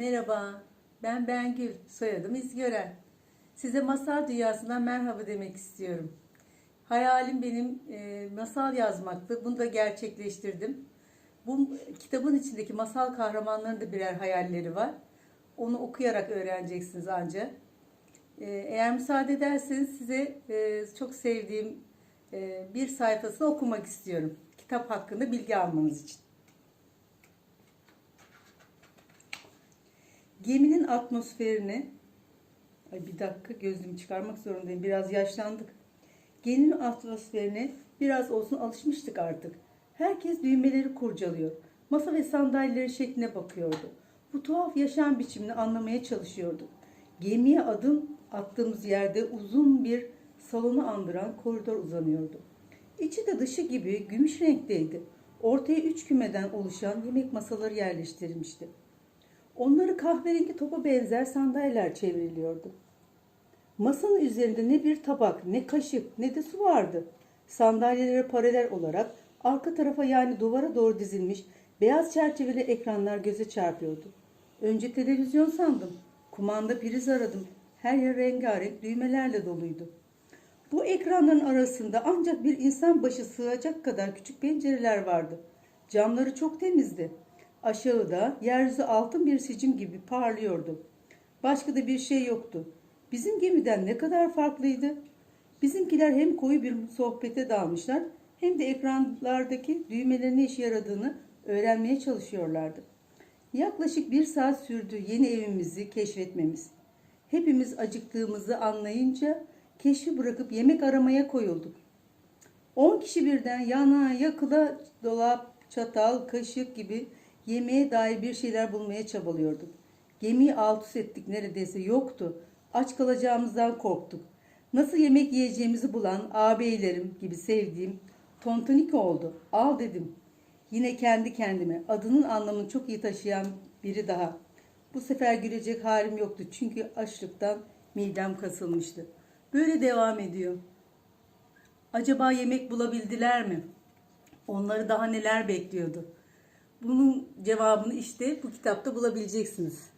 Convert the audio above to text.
Merhaba, ben Bengül, soyadım İzgören. Size masal dünyasından merhaba demek istiyorum. Hayalim benim e, masal yazmaktı. Bunu da gerçekleştirdim. Bu kitabın içindeki masal kahramanlarının da birer hayalleri var. Onu okuyarak öğreneceksiniz ancak. E, eğer müsaade ederseniz size e, çok sevdiğim e, bir sayfasını okumak istiyorum. Kitap hakkında bilgi almanız için. Geminin atmosferini Ay bir dakika gözlüğümü çıkarmak zorundayım. Biraz yaşlandık. Geminin atmosferine biraz olsun alışmıştık artık. Herkes düğmeleri kurcalıyor. Masa ve sandalyeleri şekline bakıyordu. Bu tuhaf yaşam biçimini anlamaya çalışıyordu. Gemiye adım attığımız yerde uzun bir salonu andıran koridor uzanıyordu. İçi de dışı gibi gümüş renkteydi. Ortaya üç kümeden oluşan yemek masaları yerleştirilmişti. Onları kahverengi topa benzer sandalyeler çevriliyordu. Masanın üzerinde ne bir tabak, ne kaşık, ne de su vardı. Sandalyelere paralel olarak arka tarafa yani duvara doğru dizilmiş beyaz çerçeveli ekranlar göze çarpıyordu. Önce televizyon sandım. Kumanda priz aradım. Her yer rengarenk düğmelerle doluydu. Bu ekranların arasında ancak bir insan başı sığacak kadar küçük pencereler vardı. Camları çok temizdi. Aşağıda yeryüzü altın bir sicim gibi parlıyordu. Başka da bir şey yoktu. Bizim gemiden ne kadar farklıydı. Bizimkiler hem koyu bir sohbete dalmışlar hem de ekranlardaki düğmelerin ne işe yaradığını öğrenmeye çalışıyorlardı. Yaklaşık bir saat sürdü yeni evimizi keşfetmemiz. Hepimiz acıktığımızı anlayınca keşfi bırakıp yemek aramaya koyulduk. On kişi birden yana yakıla dolap, çatal, kaşık gibi yemeğe dair bir şeyler bulmaya çabalıyorduk. Gemiyi alt üst ettik neredeyse yoktu. Aç kalacağımızdan korktuk. Nasıl yemek yiyeceğimizi bulan ağabeylerim gibi sevdiğim tontonik oldu. Al dedim. Yine kendi kendime adının anlamını çok iyi taşıyan biri daha. Bu sefer gülecek halim yoktu çünkü açlıktan midem kasılmıştı. Böyle devam ediyor. Acaba yemek bulabildiler mi? Onları daha neler bekliyordu? Bunun cevabını işte bu kitapta bulabileceksiniz.